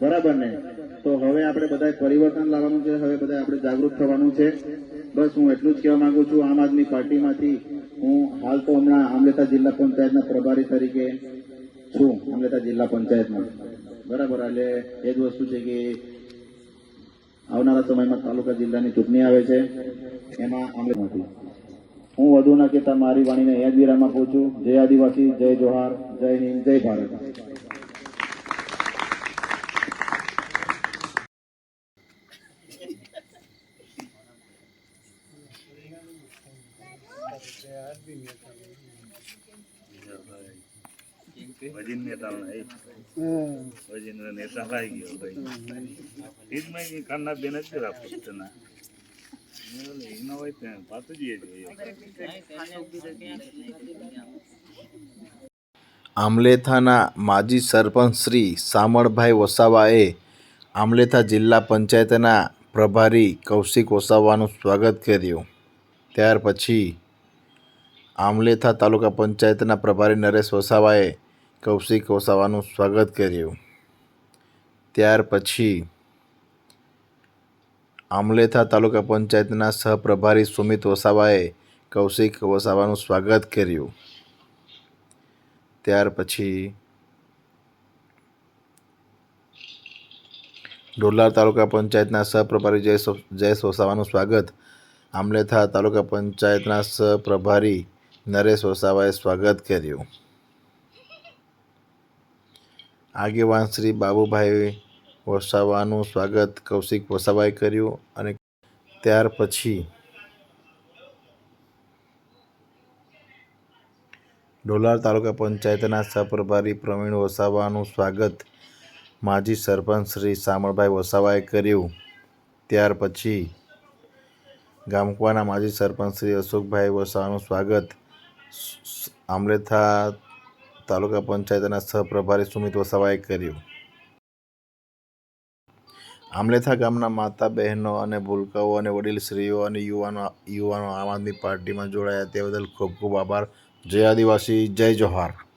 બરાબર ને? તો હવે આપણે બધા પરિવર્તન લાવવાનું છે, હવે બધા આપણે જાગૃત થવાનું છે. બસ હું એટલું જ કહેવા માંગુ છું, આમ આદમી પાર્ટીમાંથી હું હાલ તો હમણાં આમલેતા જિલ્લા પંચાયતના પ્રભારી તરીકે છું આમલેતા જિલ્લા પંચાયતમાં બરાબર, એટલે એ જ વસ્તુ છે કે આવનારા સમયમાં તાલુકા જિલ્લાની ચૂંટણી આવે છે, એમાં આમલેમાંથી હું વધુ ના કહેતા મારી વાણીને જ વિરામ આપું છું જય આદિવાસી, જય જોહાર, જય હિન્દ, જય ભારત. આમલેથાના માજી સરપંચ શ્રી સામળભાઈ વસાવાએ આમલેથા જિલ્લા પંચાયતના પ્રભારી કૌશિક વસાવાનું સ્વાગત કર્યું. ત્યાર પછી આમલેથા તાલુકા પંચાયતના પ્રભારી નરેશ વસાવાએ કૌશિક વસાવાનું સ્વાગત કર્યું. ત્યાર પછી આમલેથા તાલુકા પંચાયતના સહપ્રભારી સુમિત વસાવાએ કૌશિક વસાવાનું સ્વાગત કર્યું. ત્યાર પછી ડોલાર તાલુકા પંચાયતના સહપ્રભારી જયેશ જયેશ વસાવાનું સ્વાગત. આમલેથા તાલુકા પંચાયતના સહપ્રભારી નરેશ વસાવાએ સ્વાગત કર્યું. આગેવાન શ્રી બાબુભાઈ વસાવાનું સ્વાગત કૌશિક વસાવાએ કર્યું અને ત્યાર પછી ડોલાર તાલુકા પંચાયતના સહપ્રભારી પ્રવીણ વસાવાનું સ્વાગત માજી સરપંચ શ્રી શામળભાઈ વસાવાએ કર્યું. ત્યાર પછી ગામકવાના માજી સરપંચ શ્રી અશોકભાઈ વસાવાનું સ્વાગત આમલેથા તાલુકા પંચાયતના સહપ્રભારી સુમિત વસાવાએ કર્યું. આમલેથા ગામના માતા, બહેનો અને ભૂલકાઓ અને વડીલશ્રીઓ અને યુવાનો યુવાનો આમ આદમી પાર્ટીમાં જોડાયા. તે બદલ ખૂબ ખૂબ આભાર. જય આદિવાસી, જય જોહાર.